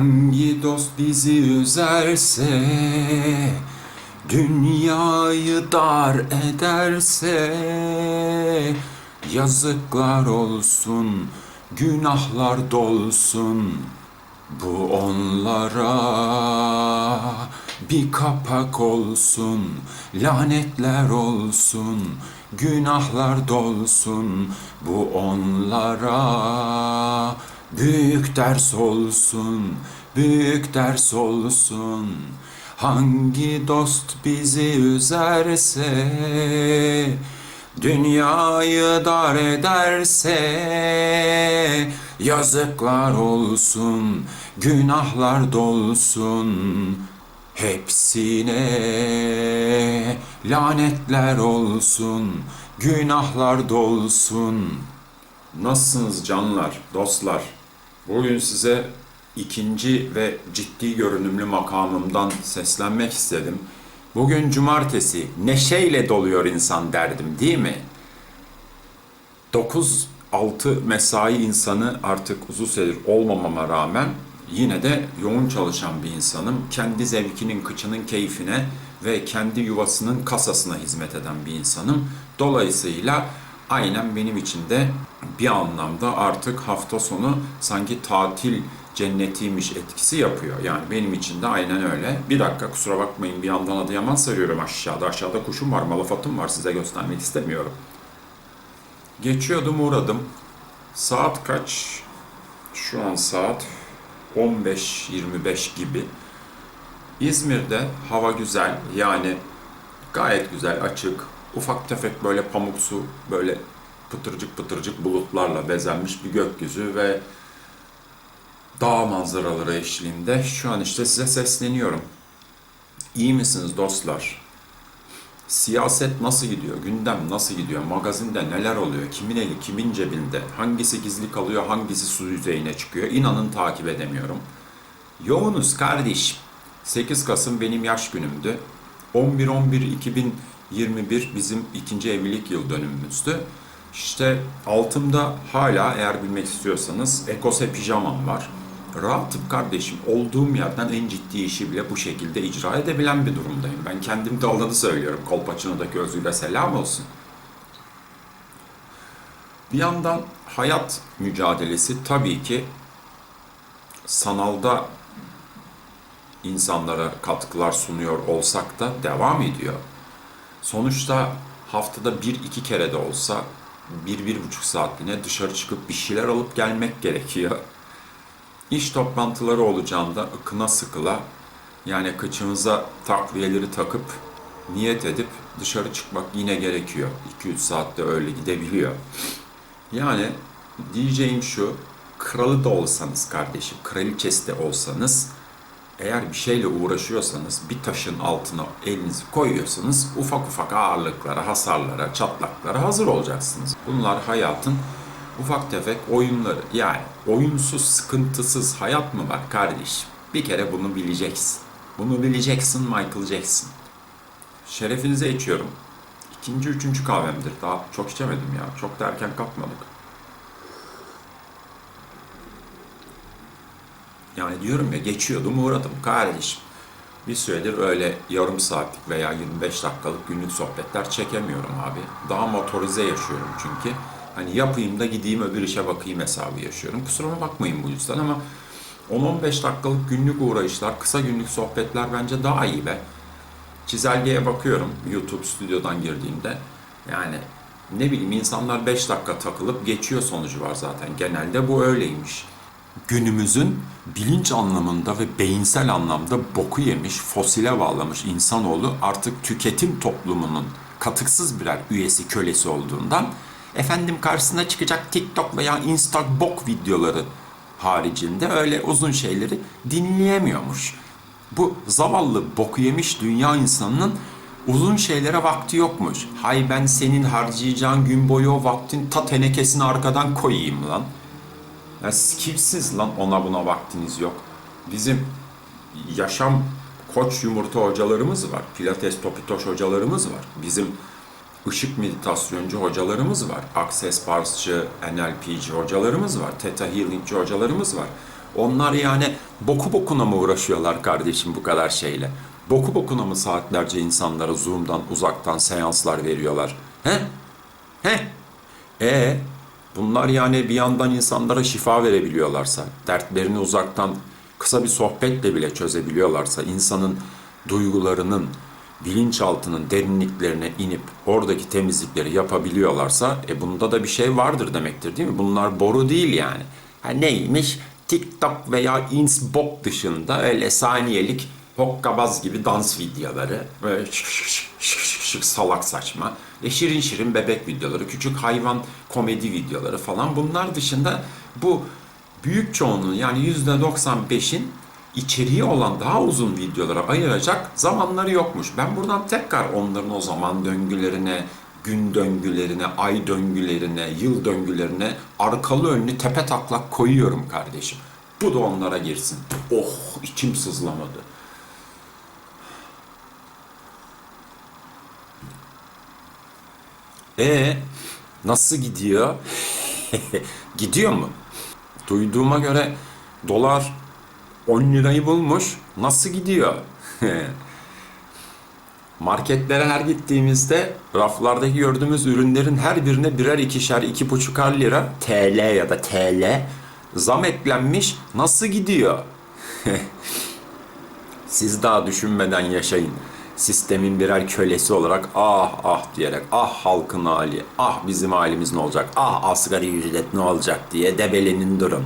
Hangi dost bizi üzerse Dünyayı dar ederse Yazıklar olsun Günahlar dolsun Bu onlara bir kapak olsun, lanetler olsun, günahlar dolsun. Bu onlara büyük ders olsun, büyük ders olsun. Hangi dost bizi üzerse, dünyayı dar ederse, yazıklar olsun, günahlar dolsun. Hepsine lanetler olsun, günahlar dolsun. Nasılsınız canlar, dostlar? Bugün size ikinci ve ciddi görünümlü makamımdan seslenmek istedim. Bugün cumartesi, neşeyle doluyor insan derdim değil mi? 9-6 mesai insanı artık uzun süredir olmamama rağmen yine de yoğun çalışan bir insanım. Kendi zevkinin, kıçının keyfine ve kendi yuvasının kasasına hizmet eden bir insanım. Dolayısıyla aynen benim için de bir anlamda artık hafta sonu sanki tatil cennetiymiş etkisi yapıyor. Yani benim için de aynen öyle. Bir dakika kusura bakmayın bir yandan Adıyaman sarıyorum aşağıda. Aşağıda kuşum var, malafatım var size göstermek istemiyorum. Geçiyordum uğradım. Saat kaç? Şu an saat 15-25 gibi. İzmir'de hava güzel yani gayet güzel açık. Ufak tefek böyle pamuksu böyle pıtırcık pıtırcık bulutlarla bezenmiş bir gökyüzü ve dağ manzaraları eşliğinde şu an işte size sesleniyorum. İyi misiniz dostlar? Siyaset nasıl gidiyor? Gündem nasıl gidiyor? Magazinde neler oluyor? Kimin eli kimin cebinde? Hangisi gizli kalıyor? Hangisi su yüzeyine çıkıyor? İnanın takip edemiyorum. Yoğunuz kardeşim. 8 Kasım benim yaş günümdü. 11-11-2021 bizim ikinci evlilik yıl dönümümüzdü. İşte altımda hala eğer bilmek istiyorsanız ekose pijamam var. Rahatım kardeşim. Olduğum yerden en ciddi işi bile bu şekilde icra edebilen bir durumdayım. Ben kendim de olanı söylüyorum. Kolpaçino'daki Özgür'e selam olsun. Bir yandan hayat mücadelesi tabii ki sanalda insanlara katkılar sunuyor olsak da devam ediyor. Sonuçta haftada bir iki kere de olsa bir, bir buçuk saatliğine dışarı çıkıp bir şeyler alıp gelmek gerekiyor. İş toplantıları olacağında ıkına sıkıla yani kıçımıza takviyeleri takıp niyet edip dışarı çıkmak yine gerekiyor. 2-3 saatte öyle gidebiliyor. Yani diyeceğim şu, kralı da olsanız kardeşim, kraliçesi de olsanız eğer bir şeyle uğraşıyorsanız bir taşın altına elinizi koyuyorsanız ufak ufak ağırlıklara, hasarlara, çatlaklara hazır olacaksınız. Bunlar hayatın ufak tefek oyunları. Yani oyunsuz, sıkıntısız hayat mı var kardeşim? Bir kere bunu bileceksin. Bunu bileceksin Michael Jackson. Şerefinize içiyorum. İkinci, üçüncü kahvemdir. Daha çok içemedim ya. Çok da erken kalkmadık. Yani diyorum ya geçiyordum uğradım kardeşim. Bir süredir öyle yarım saatlik veya 25 dakikalık günlük sohbetler çekemiyorum abi. Daha motorize yaşıyorum çünkü. Hani yapayım da gideyim öbür işe bakayım hesabı yaşıyorum. Kusuruma bakmayın bu yüzden ama 10-15 dakikalık günlük uğrayışlar, kısa günlük sohbetler bence daha iyi be. Çizelgeye bakıyorum YouTube stüdyodan girdiğimde. Yani ne bileyim insanlar 5 dakika takılıp geçiyor sonucu var zaten. Genelde bu öyleymiş. Günümüzün bilinç anlamında ve beyinsel anlamda boku yemiş, fosile bağlamış insanoğlu artık tüketim toplumunun katıksız birer üyesi, kölesi olduğundan efendim karşısına çıkacak TikTok veya Insta bok videoları haricinde öyle uzun şeyleri dinleyemiyormuş. Bu zavallı boku yemiş dünya insanının uzun şeylere vakti yokmuş. Hay ben senin harcayacağın gün boyu o vaktin ta tenekesini arkadan koyayım lan. Ya siz kimsiniz lan ona buna vaktiniz yok. Bizim yaşam koç yumurta hocalarımız var. Pilates topitoş hocalarımız var. Bizim ışık meditasyoncu hocalarımız var. Access Bars'çı, NLP'ci hocalarımız var. Theta Healing'ci hocalarımız var. Onlar yani Boku bokuna mı uğraşıyorlar kardeşim bu kadar şeyle? Boku bokuna mı saatlerce insanlara Zoom'dan uzaktan seanslar veriyorlar? He? He? E bunlar yani bir yandan insanlara şifa verebiliyorlarsa, dertlerini uzaktan kısa bir sohbetle bile çözebiliyorlarsa, insanın duygularının, bilinçaltının derinliklerine inip oradaki temizlikleri yapabiliyorlarsa, e bunda da bir şey vardır demektir değil mi? Bunlar boru değil yani. Ha neymiş? TikTok veya Insbok dışında öyle saniyelik hokkabaz gibi dans videoları, böyle salak saçma, e şirin şirin bebek videoları, küçük hayvan komedi videoları falan bunlar dışında bu büyük çoğunluğun yani %95'in içeriği olan daha uzun videolara ayıracak zamanları yokmuş. Ben buradan tekrar onların o zaman döngülerine, gün döngülerine, ay döngülerine, yıl döngülerine arkalı önlü tepe taklak koyuyorum kardeşim. Bu da onlara girsin. Oh içim sızlamadı. E nasıl gidiyor? gidiyor mu? Duyduğuma göre dolar 10 lirayı bulmuş. Nasıl gidiyor? Marketlere her gittiğimizde raflardaki gördüğümüz ürünlerin her birine birer ikişer, iki buçukar lira TL ya da TL zam eklenmiş. Nasıl gidiyor? Siz daha düşünmeden yaşayın. Sistemin birer kölesi olarak ah ah diyerek ah halkın hali, ah bizim halimiz ne olacak, ah asgari ücret ne olacak diye debelenin durun.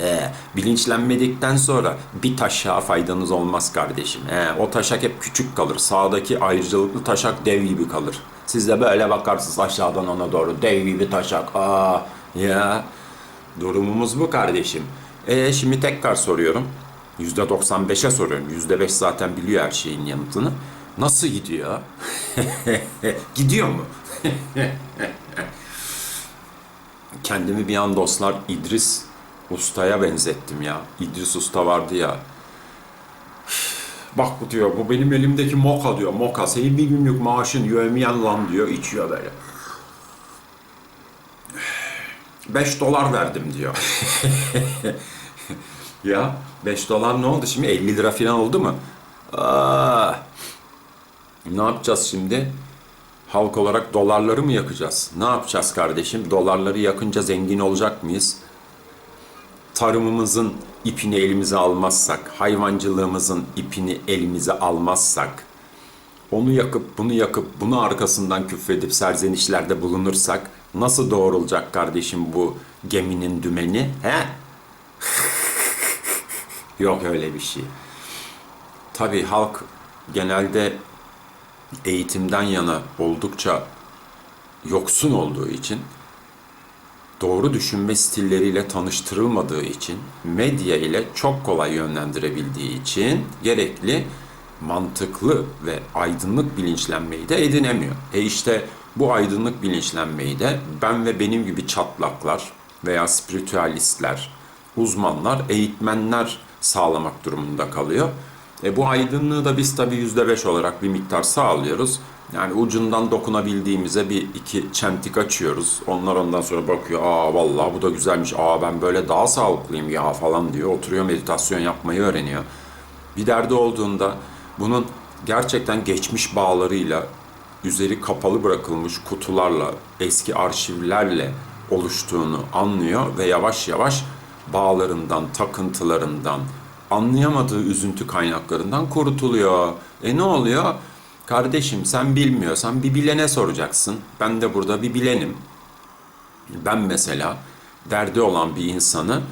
Ee, bilinçlenmedikten sonra bir taşa faydanız olmaz kardeşim. Ee, o taşak hep küçük kalır. Sağdaki ayrıcalıklı taşak dev gibi kalır. Siz de böyle bakarsınız aşağıdan ona doğru dev gibi taşak. Aa ya durumumuz bu kardeşim. E şimdi tekrar soruyorum. %95'e soruyorum. %5 zaten biliyor her şeyin yanıtını. Nasıl gidiyor? gidiyor mu? Kendimi bir an dostlar İdris Usta'ya benzettim ya. İdris Usta vardı ya. Bak bu diyor, bu benim elimdeki moka diyor. Moka, senin bir günlük maaşın yövmeyen lan diyor, içiyor böyle. 5 dolar verdim diyor. ya 5 dolar ne oldu şimdi? 50 lira falan oldu mu? Aa, ne yapacağız şimdi? Halk olarak dolarları mı yakacağız? Ne yapacağız kardeşim? Dolarları yakınca zengin olacak mıyız? Tarımımızın ipini elimize almazsak, hayvancılığımızın ipini elimize almazsak, onu yakıp bunu yakıp bunu arkasından küfredip serzenişlerde bulunursak nasıl doğrulacak kardeşim bu geminin dümeni? He? Yok öyle bir şey. Tabii halk genelde eğitimden yana oldukça yoksun olduğu için doğru düşünme stilleriyle tanıştırılmadığı için medya ile çok kolay yönlendirebildiği için gerekli mantıklı ve aydınlık bilinçlenmeyi de edinemiyor. E işte bu aydınlık bilinçlenmeyi de ben ve benim gibi çatlaklar veya spiritüalistler, uzmanlar, eğitmenler sağlamak durumunda kalıyor. E bu aydınlığı da biz tabii yüzde beş olarak bir miktar sağlıyoruz. Yani ucundan dokunabildiğimize bir iki çentik açıyoruz. Onlar ondan sonra bakıyor. Aa vallahi bu da güzelmiş. Aa ben böyle daha sağlıklıyım ya falan diyor. Oturuyor meditasyon yapmayı öğreniyor. Bir derdi olduğunda bunun gerçekten geçmiş bağlarıyla üzeri kapalı bırakılmış kutularla, eski arşivlerle oluştuğunu anlıyor ve yavaş yavaş bağlarından, takıntılarından, anlayamadığı üzüntü kaynaklarından kurtuluyor. E ne oluyor? Kardeşim sen bilmiyorsan bir bilene soracaksın. Ben de burada bir bilenim. Ben mesela derdi olan bir insanı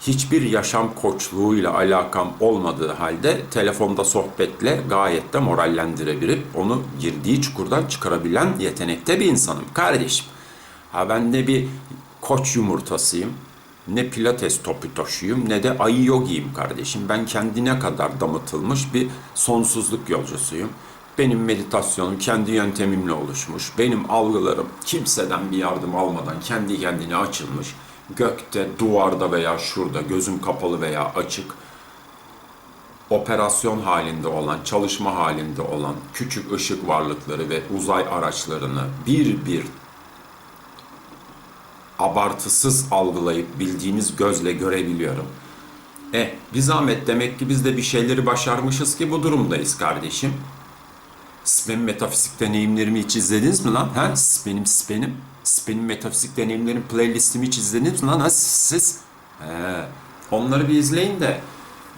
hiçbir yaşam koçluğuyla alakam olmadığı halde telefonda sohbetle gayet de morallendirebilip onu girdiği çukurdan çıkarabilen yetenekte bir insanım kardeşim. Ha ben de bir koç yumurtasıyım. Ne pilates topu taşıyım ne de ayı yogiyim kardeşim. Ben kendine kadar damıtılmış bir sonsuzluk yolcusuyum. Benim meditasyonum kendi yöntemimle oluşmuş. Benim algılarım kimseden bir yardım almadan kendi kendine açılmış. Gökte, duvarda veya şurada gözüm kapalı veya açık operasyon halinde olan, çalışma halinde olan küçük ışık varlıkları ve uzay araçlarını bir bir abartısız algılayıp bildiğiniz gözle görebiliyorum. E bir zahmet demek ki biz de bir şeyleri başarmışız ki bu durumdayız kardeşim. Benim metafizik deneyimlerimi hiç izlediniz mi lan? Ha? Benim benim benim metafizik deneyimlerim playlistimi hiç izlediniz mi lan? Ha? Siz? He. Onları bir izleyin de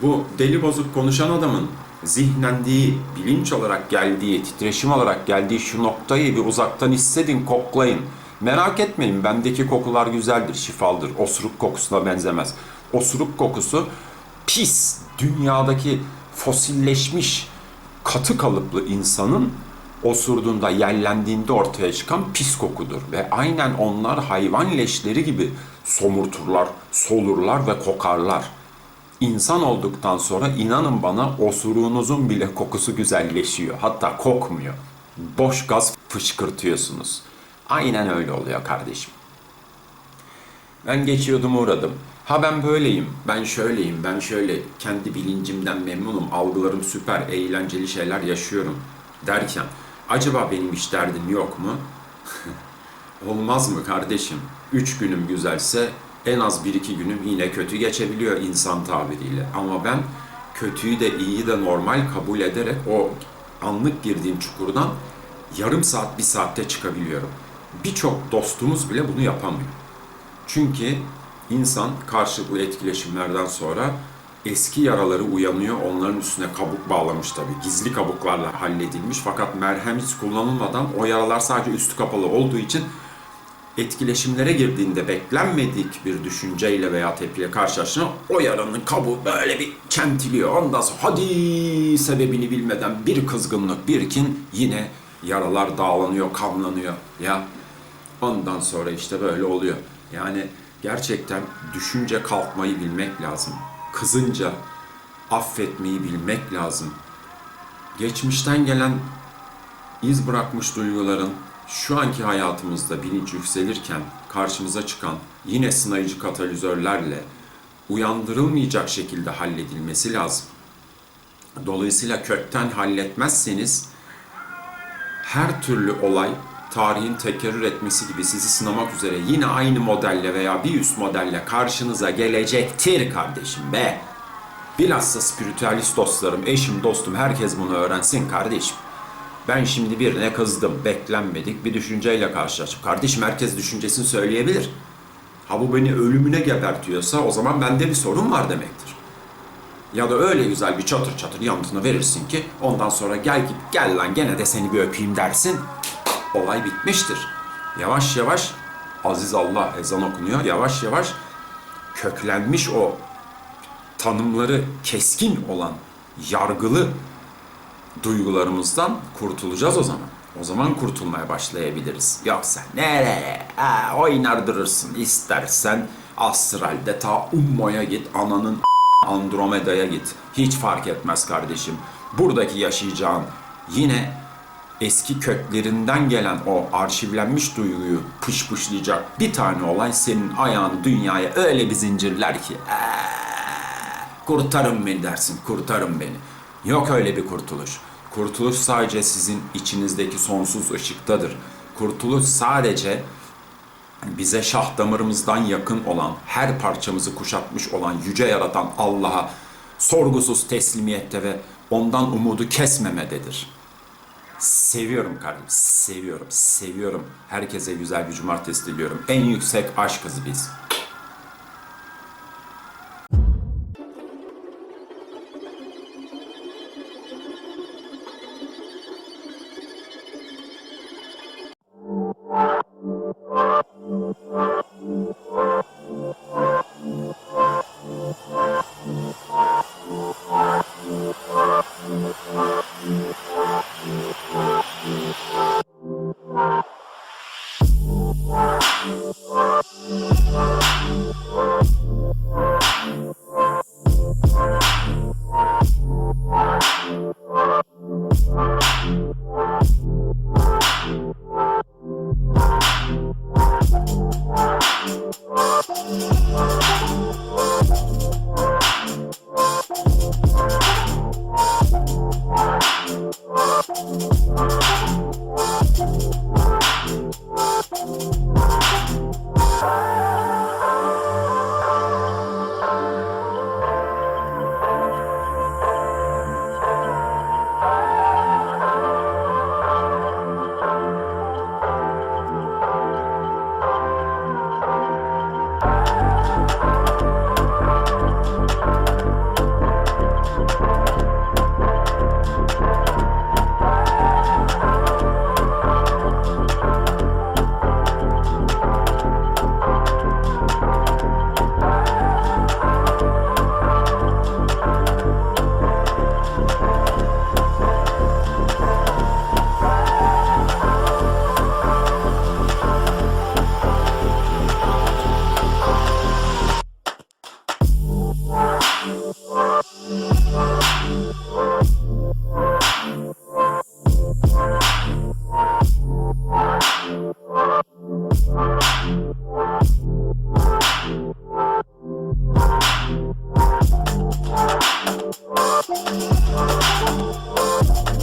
bu deli bozuk konuşan adamın zihnlendiği, bilinç olarak geldiği, titreşim olarak geldiği şu noktayı bir uzaktan hissedin, koklayın. Merak etmeyin, bendeki kokular güzeldir, şifalıdır. Osuruk kokusuna benzemez. Osuruk kokusu pis, dünyadaki fosilleşmiş, katı kalıplı insanın osurduğunda, yellendiğinde ortaya çıkan pis kokudur. Ve aynen onlar hayvan leşleri gibi somurturlar, solurlar ve kokarlar. İnsan olduktan sonra inanın bana osuruğunuzun bile kokusu güzelleşiyor. Hatta kokmuyor. Boş gaz fışkırtıyorsunuz. Aynen öyle oluyor kardeşim. Ben geçiyordum uğradım. Ha ben böyleyim, ben şöyleyim, ben şöyle kendi bilincimden memnunum, algılarım süper, eğlenceli şeyler yaşıyorum derken acaba benim hiç derdim yok mu? Olmaz mı kardeşim? Üç günüm güzelse en az bir iki günüm yine kötü geçebiliyor insan tabiriyle. Ama ben kötüyü de iyiyi de normal kabul ederek o anlık girdiğim çukurdan yarım saat bir saatte çıkabiliyorum. Birçok dostumuz bile bunu yapamıyor. Çünkü insan karşılıklı etkileşimlerden sonra eski yaraları uyanıyor. Onların üstüne kabuk bağlamış tabii. Gizli kabuklarla halledilmiş. Fakat merhem hiç kullanılmadan o yaralar sadece üstü kapalı olduğu için etkileşimlere girdiğinde beklenmedik bir düşünceyle veya tepkiyle karşılaştığında o yaranın kabuğu böyle bir çentiliyor. Ondan sonra hadi sebebini bilmeden bir kızgınlık, bir kin yine yaralar dağlanıyor, kanlanıyor. Ya ondan sonra işte böyle oluyor. Yani gerçekten düşünce kalkmayı bilmek lazım. Kızınca affetmeyi bilmek lazım. Geçmişten gelen iz bırakmış duyguların şu anki hayatımızda bilinç yükselirken karşımıza çıkan yine sınayıcı katalizörlerle uyandırılmayacak şekilde halledilmesi lazım. Dolayısıyla kökten halletmezseniz her türlü olay tarihin tekerrür etmesi gibi sizi sınamak üzere yine aynı modelle veya bir üst modelle karşınıza gelecektir kardeşim be. Bilhassa spiritüalist dostlarım, eşim, dostum herkes bunu öğrensin kardeşim. Ben şimdi birine kızdım, beklenmedik bir düşünceyle karşılaştım. Kardeşim herkes düşüncesini söyleyebilir. Ha bu beni ölümüne gebertiyorsa o zaman bende bir sorun var demektir. Ya da öyle güzel bir çatır çatır yanıtını verirsin ki ondan sonra gel git gel lan gene de seni bir öpeyim dersin. Olay bitmiştir. Yavaş yavaş aziz Allah ezan okunuyor. Yavaş yavaş köklenmiş o tanımları keskin olan yargılı duygularımızdan kurtulacağız o zaman. O zaman kurtulmaya başlayabiliriz. Yoksa nereye? Ha, oynardırırsın istersen astralde ta Ummo'ya git, ananın Andromeda'ya git. Hiç fark etmez kardeşim. Buradaki yaşayacağın yine eski köklerinden gelen o arşivlenmiş duyguyu pışpışlayacak bir tane olay senin ayağını dünyaya öyle bir zincirler ki "Aa, kurtarın beni dersin, kurtarın beni. Yok öyle bir kurtuluş. Kurtuluş sadece sizin içinizdeki sonsuz ışıktadır. Kurtuluş sadece bize şah damarımızdan yakın olan, her parçamızı kuşatmış olan yüce yaratan Allah'a sorgusuz teslimiyette ve ondan umudu kesmemededir. Seviyorum kardeşim, seviyorum, seviyorum. Herkese güzel bir cumartesi diliyorum. En yüksek aşkız biz. Thank you.